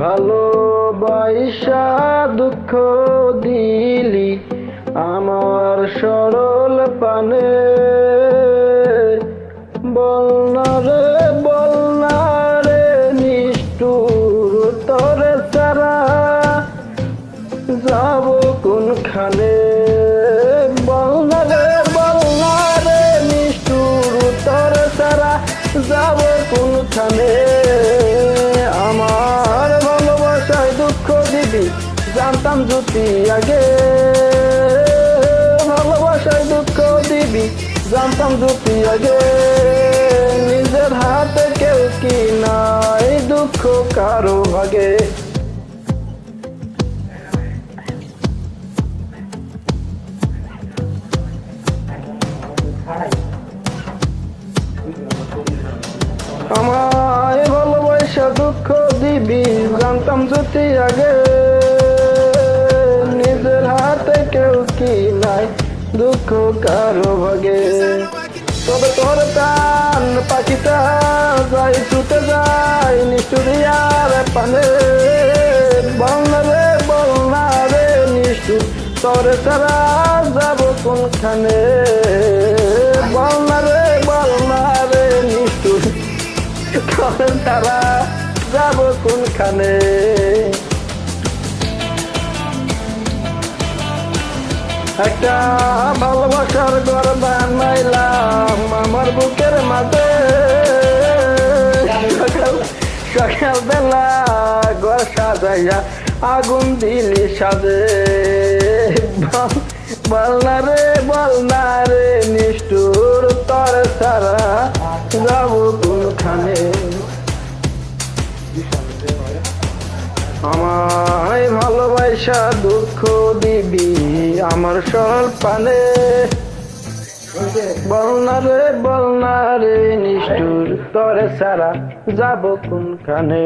ভালোবাসা দুঃখ দিলি আমার সরল পানে। বলনা রে বলনা রে, নিষ্ঠুর তরে সারা যাব কোনখানে? যাব কোনখানে আমার ভালোবাসায় দুঃখ দিবি, জানতাম যদি আগে। ভালোবাসায় দুঃখ দিবি, জানতাম যদি আগে। নিজের হাতে কেউ কি নাই, দুঃখ কারও ভাগে। আমায় ভালোবাসা, দুঃখ, দিবি, জানতাম যদি আগে। নিজের হাতে কেউ কি নাই, দুঃখ কারও ভাগে। তবে তোর টান পাখিটা যাই, ছুটে যাই নিষ্ঠুরিয়ার পানে বল না রে, বল না রে, নিষ্ঠুর, তোরে ছাড়া যাব কোনখানে? বল রে কোনখানে একটা ভালোবাসার ঘর বানাইলাম আমার বুকের মাঝে। সকাল বেলা ঘর সাজাইয়া আগুন দিলি সাজে। বল না রে, বল না রে। আমায় ভালোবাসা, দুঃখ দিবি আমার সরল পানে বলনা রে বলনা রে, নিষ্ঠুর, তরে সারা যাব কোনখানে?